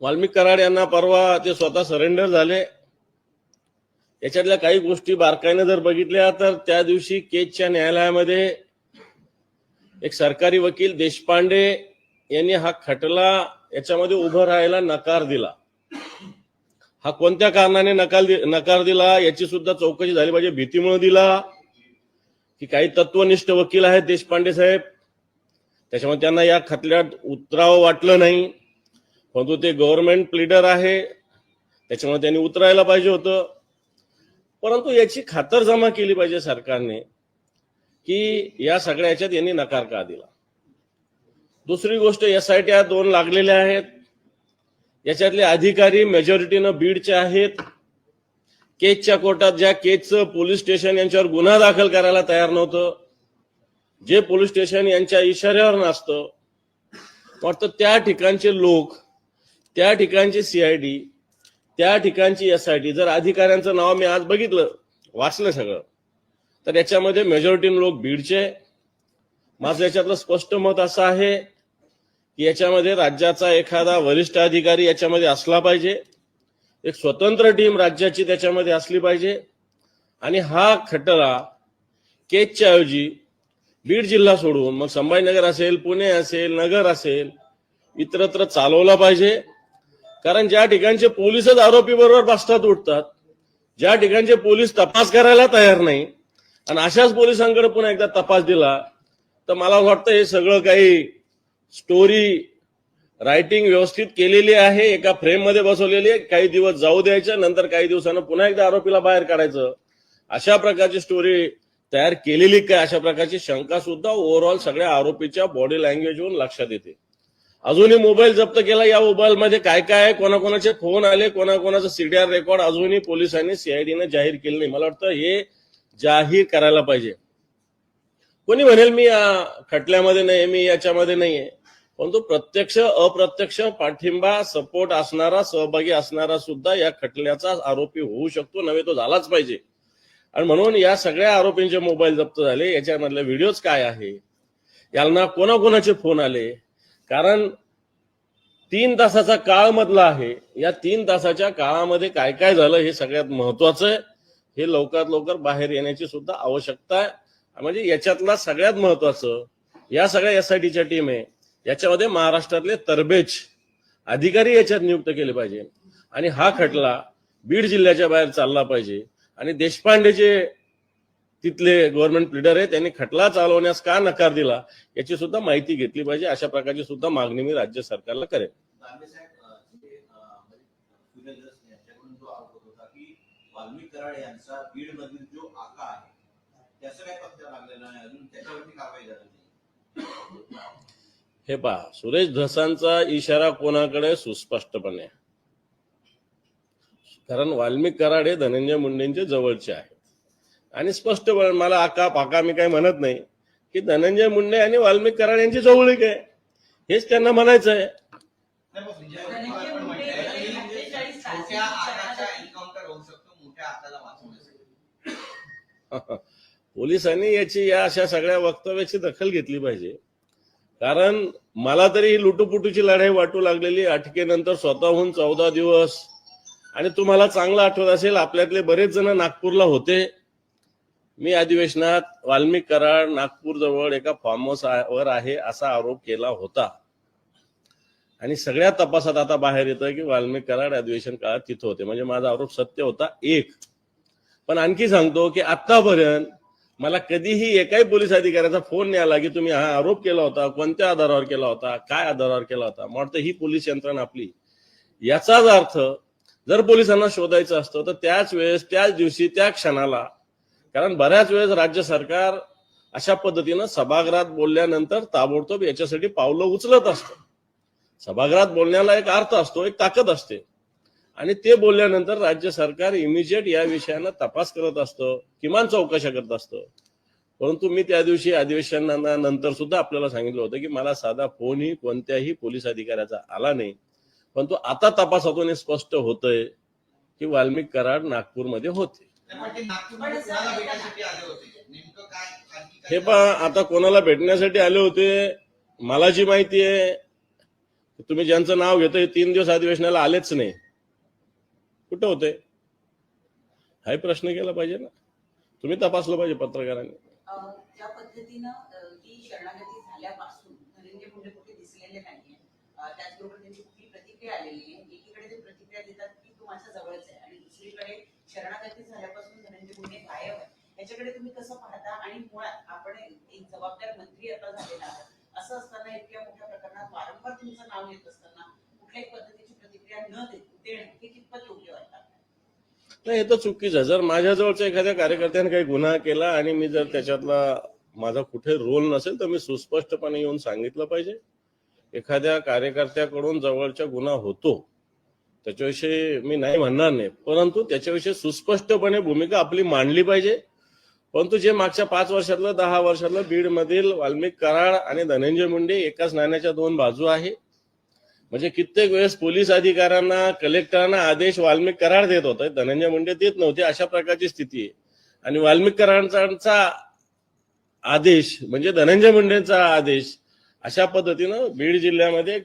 वाल्मिक कराड यांना परवा ते स्वतः सरेंडर झाले. याच्यातल्या काही गोष्टी बारकाईने जर बघितल्या तर त्या दिवशी केजच्या न्यायालयामध्ये एक सरकारी वकील देशपांडे यांनी हा खटला याच्यामध्ये उभं राहायला नकार दिला. हा कोणत्या कारणाने नकार नकार दिला याची सुद्धा चौकशी झाली पाहिजे भीतीमुळे दिला की काही तत्वनिष्ठ वकील आहेत देशपांडे साहेब. त्याच्यामुळे त्यांना या खटल्यात उतरावं वाटलं नाही. परंतु ते गव्हर्नमेंट प्लीडर आहे त्याच्यामुळे त्यांनी उतरायला पाहिजे होतं. परंतु याची खातरजमा केली पाहिजे सरकारने की या सगळ्या याच्यात यांनी नकार का दिला? दुसरी गोष्ट एस आय टी दोन लागलेल्या आहेत. याच्यातले अधिकारी मेजॉरिटीनं बीडचे आहेत. केजच्या कोर्टात ज्या केजचं पोलीस स्टेशन यांच्यावर गुन्हा दाखल करायला तयार नव्हतं जे पोलीस स्टेशन यांच्या इशाऱ्यावर नसतं वाटतं त्या ठिकाणचे लोक त्या ठिकाणची सीआयडी त्या ठिकाणची एस आय टी जर अधिकाऱ्यांचं नाव मी आज बघितलं वाचलं सगळं तर याच्यामध्ये मेजॉरिटी लोक बीडचे. माझं याच्यातलं स्पष्ट मत असं आहे की याच्यामध्ये राज्याचा एखादा वरिष्ठ अधिकारी याच्यामध्ये असला पाहिजे. एक स्वतंत्र टीम राज्याची त्याच्यामध्ये असली पाहिजे. आणि हा खटला केचच्या ऐवजी बीड जिल्हा सोडून मग संभाजीनगर असेल पुणे असेल नगर असेल इतरत्र चालवला पाहिजे. कारण ज्या ठिकाणचे पोलीसच आरोपी बरोबर बसतात उठतात ज्या ठिकाणचे पोलीस तपास करायला तयार नाही आणि अशाच पोलिसांकडे पुन्हा एकदा तपास दिला तर मला वाटतं हे सगळं काही स्टोरी रायटिंग व्यवस्थित केलेली आहे एका फ्रेममध्ये बसवलेली आहे काही दिवस जाऊ द्यायचं नंतर काही दिवसानं पुन्हा एकदा आरोपीला बाहेर काढायचं. अशा प्रकारची स्टोरी तयार केलेली काय अशा प्रकारची शंका सुद्धा ओव्हरऑल सगळ्या आरोपीच्या बॉडी लँग्वेजवरून लक्षात येते. अजूनही मोबाईल जप्त केला. या मोबाईलमध्ये काय काय आहे? कोणाकोणाचे फोन आले? कोणाकोणाचा सीडीआर रेकॉर्ड अजूनही पोलिसांनी सीआयडीने जाहीर केलं नाही. मला वाटतं हे जाहीर करायला पाहिजे. कोणी म्हणेल मी या खटल्यामध्ये नाही मी याच्यामध्ये नाहीये. परंतु प्रत्यक्ष अप्रत्यक्ष पाठिंबा सपोर्ट असणारा सहभागी असणारा सुद्धा या खटल्याचा आरोपी होऊ शकतो नव्हे तो झालाच पाहिजे. आणि म्हणून या सगळ्या आरोपींचे मोबाईल जप्त झाले. याच्यामधले व्हिडिओज काय आहे? यांना कोणाकोणाचे फोन आले? कारण तीन तासाचा काळ मधला आहे. या तीन तासाच्या काळामध्ये काय काय झालं हे सगळ्यात महत्वाचं आहे. हे लवकरात लवकर बाहेर येण्याची सुद्धा आवश्यकता आहे. म्हणजे याच्यातला सगळ्यात महत्वाचं या सगळ्या एस आय टीच्या टीम आहे. याच्यामध्ये महाराष्ट्रातले तरबेज अधिकारी याच्यात नियुक्त केले पाहिजे. आणि हा खटला बीड जिल्ह्याच्या बाहेर चालला पाहिजे. आणि देशपांडे जे तिथले गव्हर्नमेंट लीडर आहे त्यांनी खटला चालवण्यास का नकार दिला याची सुद्धा माहिती घेतली पाहिजे. अशा प्रकारची सुद्धा मागणी मी राज्य सरकारला करेन. आहे हे पहा सुरेश धसांचा इशारा कोणाकडे? सुस्पष्टपणे. आहे. कारण वाल्मिक कराड हे धनंजय मुंडेंचे जवळचे आहेत आणि स्पष्टपणे मला आका पाका मी काही म्हणत नाही. की धनंजय मुंडे आणि वाल्मिक कराड यांची जवळीक आहे. हेच त्यांना म्हणायचं आहे. पोलिसांनी याची या अशा सगळ्या वक्तव्याची दखल घेतली पाहिजे. कारण मला तरी ही लुटूपुटूची लढाई वाटू लागलेली. अटकेनंतर स्वतःहून चौदा दिवस. आणि तुम्हाला चांगला आठवत असेल आपल्यातले बरेच जण नागपूरला होते. मी अधिवेशनात वाल्मिक कराड नागपूर जवळ एका फार्म हाऊस वर आहे असा आरोप केला होता. आणि सगळ्या तपासात आता बाहेर येतं की वाल्मिक कराड अधिवेशन काळात तिथं होते. म्हणजे माझा आरोप सत्य होता एक. पण आणखी सांगतो की आतापर्यंत मला कधीही एकाही पोलीस अधिकाऱ्याचा फोन नाही आला की तुम्ही हा आरोप केला होता कोणत्या आधारावर केला होता काय आधारावर केला होता. मला वाटतं ही पोलीस यंत्रणा आपली. याचाच अर्थ जर पोलिसांना शोधायचं असतं तर त्याच वेळेस त्याच दिवशी त्या क्षणाला कारण बऱ्याच वेळेस राज्य सरकार अशा पद्धतीनं सभागृहात बोलल्यानंतर ताबडतोब याच्यासाठी पावलं उचलत असतं. सभागृहात बोलण्याला एक अर्थ असतो एक ताकद असते. आणि ते बोलल्यानंतर राज्य सरकार इमिजिएट या विषयानं तपास करत असतं किमान चौकशा करत असतं. परंतु मी त्या दिवशी अधिवेशनानंतर सुद्धा आपल्याला सांगितलं होतं की मला साधा फोनही कोणत्याही पोलीस अधिकाऱ्याचा आला नाही. परंतु आता तपासातून हे स्पष्ट होतंय की वाल्मिक कराड नागपूरमध्ये होते. हे पहा आता कोणाला भेटण्यासाठी आले होते मला जी माहिती आहे तुम्ही ज्यांचं नाव घेतो हे तीन दिवस अधिवेशनाला आलेच नाही. कुठं होते? हाही प्रश्न केला पाहिजे ना. तुम्ही तपासलं पाहिजे पत्रकारांनी. अं, ज्या पद्धतीनं अं, ही शरणागती झाल्यापासून धनंजय मुंडे कुठे दिसलेले नाहीये अं, त्याचबरोबर त्यांची कुठली प्रतिक्रिया आलेली आहे एकीकडे ते प्रतिक्रिया देतात की तू माझ्या जवळच आहे आणि दुसरीकडे शरणागती झाल्यापासून धनंजय मुंडे गायब आहे याच्याकडे तुम्ही कसं पाहता? आणि मुळात आपण एक जबाबदार मंत्री आता झालेला आहात. असं असताना इतक्या मोठ्या प्रकरणात वारंवार तुमचं नाव येत असताना कुठल्याही पद्धतीची प्रतिक्रिया न दे- देणं हे कितपत योग्य वाटतं? नाही हे तर चुकीचं आहे. जर माझ्याजवळच्या एखाद्या कार्यकर्त्याने काही गुन्हा केला आणि मी जर त्याच्यातला माझा कुठे रोल नसेल तर मी सुस्पष्टपणे येऊन सांगितलं पाहिजे. एखाद्या कार्यकर्त्याकडून जवळच्या गुन्हा होतो त्याच्याविषयी मी नाही म्हणणार नाही. परंतु त्याच्याविषयी सुस्पष्टपणे भूमिका आपली मांडली पाहिजे. परंतु जे मागच्या पाच वर्षातलं दहा वर्षातलं बीडमधील वाल्मिक कराड आणि धनंजय मुंडे एकाच नाण्याच्या दोन बाजू आहे. म्हणजे कित्येक वेळेस पोलीस अधिकाऱ्यांना कलेक्टरांना आदेश वाल्मिक कराड देत होते. धनंजय मुंडे देत नव्हते. अशा प्रकारची स्थिती आहे. आणि वाल्मिक कराडांचा आदेश म्हणजे धनंजय मुंडेंचा आदेश अशा पद्धतीनं बीड जिल्ह्यामध्ये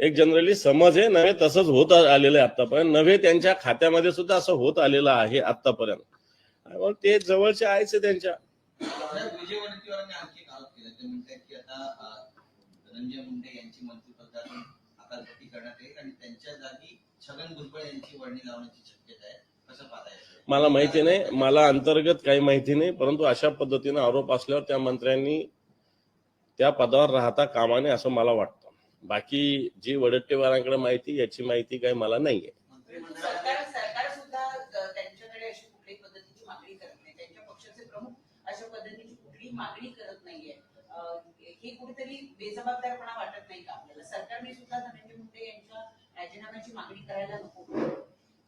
एक जनरली समज आहे नव्हे तसंच होत आलेलं आहे आतापर्यंत नव्हे त्यांच्या खात्यामध्ये सुद्धा असं होत आलेलं आहे आतापर्यंत मग ते जवळचे आहेच आहे त्यांच्या. मला माहिती नाही मला अंतर्गत काही माहिती नाही परंतु अशा पद्धतीने आरोप असल्यावर त्या मंत्र्यांनी त्या पदावर राहता कामाने असं मला वाटतं. बाकी जी वडट्टेवारांकडे माहिती याची माहिती काही मला नाहीये. मागणी करत हे कुठेतरी बेजबाबदारपणा वाटत नाही का आपल्याला? सरकारने सुद्धा धनंजय मुंडे यांच्या राजीनाम्याची मागणी करायला नको.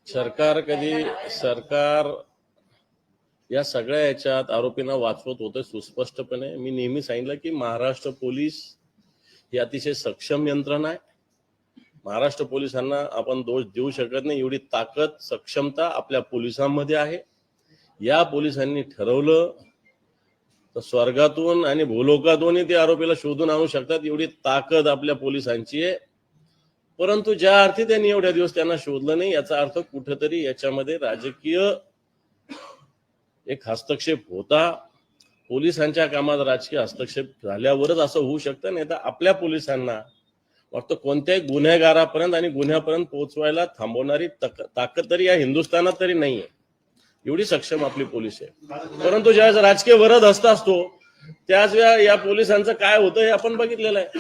सरकार कधी सरकार या सगळ्या याच्यात आरोपींना वाचवत होते सुस्पष्टपणे. मी नेहमी सांगितलं की महाराष्ट्र पोलीस ही अतिशय सक्षम यंत्रणा आहे. महाराष्ट्र पोलिसांना आपण दोष देऊ शकत नाही. एवढी ताकद सक्षमता आपल्या पोलिसांमध्ये आहे. या पोलिसांनी ठरवलं तर स्वर्गातून आणि भूलोकातूनही ते आरोपीला शोधून आणू शकतात. एवढी ताकद आपल्या पोलिसांची आहे. परंतु ज्या अर्थी त्यांनी एवढ्या दिवस त्यांना शोधलं नाही याचा अर्थ कुठेतरी याच्यामध्ये राजकीय एक हस्तक्षेप होता. पोलिसांच्या कामात राजकीय हस्तक्षेप झाल्यावरच असं होऊ शकतं नाही तर आपल्या पोलिसांना वाटतं कोणत्याही गुन्हेगारापर्यंत आणि गुन्ह्यापर्यंत पोहोचवायला थांबवणारी तक- ताकद तरी या हिंदुस्थानात तरी नाहीये. एवढी सक्षम आपली पोलीस आहे. परंतु ज्यावेळेस राजकीय वरद हस्त असतो त्याच वेळा या पोलिसांचं काय होतं हे आपण बघितलेलं आहे.